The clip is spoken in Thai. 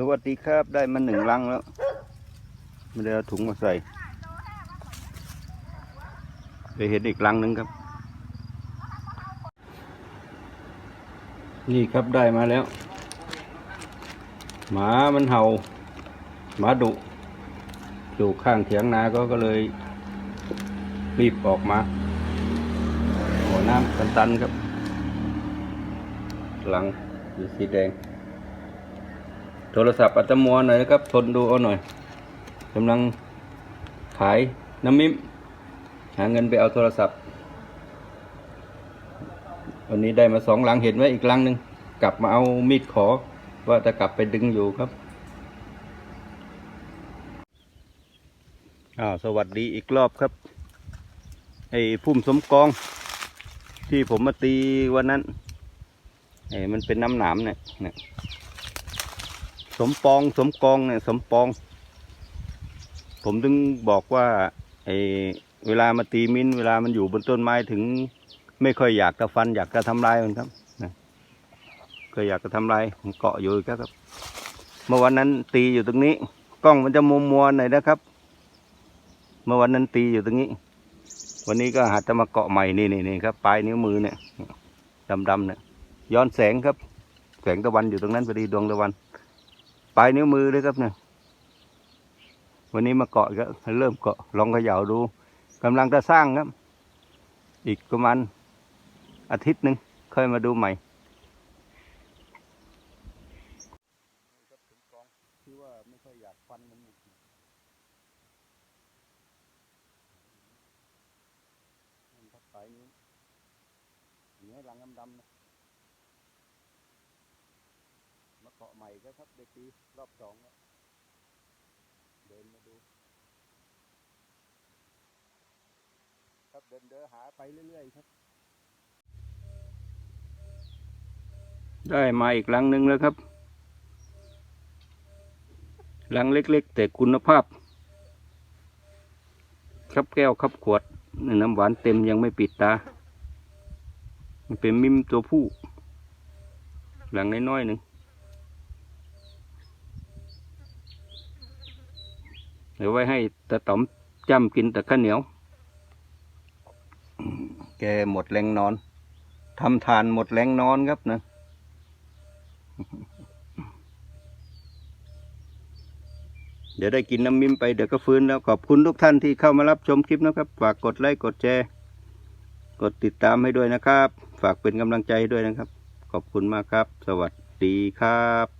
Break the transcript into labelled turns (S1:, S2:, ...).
S1: สวัสดีครับได้มาหนึ่งลังแล้วไม่ได้เอาถุงมาใส่ได้เห็นอีกลังหนึ่งครับ นี่ครับได้มาแล้ว หมามันเห่า หมาดุอยู่ข้างเถียงนาก็ก็เลยรีบออกมาหัวน้ำตันๆครับ หลังสีแดง โทรศัพท์อัตมัติหน่อยนะครับ ทนดูเอาหน่อยกำลังขายน้ำมิมหาเงินไปเอาโทรศัพท์ วันนี้ได้มาสองหลังเห็นไว้อีกหลังหนึ่งกลับมาเอามีดขอ ว่าจะกลับไปดึงอยู่ครับอ้าวสวัสดีอีกรอบครับ ไอ้พุ่มสมกอง ที่ผมมาตีวันนั้นไอ้มันเป็นน้ำหนามเนี่ยเนี่ย สมปองสมกองเนี่ยสมปอง ผมถึงบอกว่าไอเวลามาตีมิ้นเวลามันอยู่บนต้นไม้ถึง ไม่ค่อยอยากจะฟัน อยากจะทำลายมันครับนะเคยอยากจะทำลายมันเกาะอยู่กแล้วครับ เมื่อวันนั้นตีอยู่ตรงนี้ กล้องมันจะมัวมัวหน่อยนะครับ เมื่อวันนั้นตีอยู่ตรงนี้ วันนี้ก็หัดจะมาเกาะใหม่นี่นี่นี่ครับปลายนิ้วมือเนี่ยดำๆเนี่ยย้อนแสงครับ แสงตะวันอยู่ตรงนั้นพอดีดวงตะวัน ปลายนิ้วมือเลยครับเนี่ย วันนี้มาเกาะก็เริ่มเกาะลองเขย่าดูกำลังจะสร้างครับ อีกประมาณอาทิตย์หนึ่งค่อยมาดูใหม่ที่ว่าไม่ค่อยอยากฟันมันมันทักปลายนิ้วอย่างนี้หลังดำๆนะ มาะใหม่ก็ครับเด็กปีรอบสองเดินมาดู ครับเดินเดินหาไปเรื่อยๆครับ ได้มาอีกหลังหนึ่งแล้วครับหลังเล็ก ๆ แต่คุณภาพ ครับแก้วครับขวดน้ำหวานเต็มยังไม่ปิดตา มันเป็นมิมตัวผู้ หลังน้อยๆหนึ่ง เดี๋ยวไว้ให้ตาต๋อมจ้ำกินแต่ข้าวเหนียว แกหมดแรงนอนทำทานหมดแรงนอนครับนะเดี๋ยวได้กินน้ำมิมไปเดี๋ยวก็ฟื้นแล้วขอบคุณทุกท่านที่เข้ามารับชมคลิปนะครับ ฝากกดไลค์กดแชร์กดติดตามให้ด้วยนะครับ ฝากเป็นกำลังใจให้ด้วยนะครับ ขอบคุณมากครับ สวัสดีครับ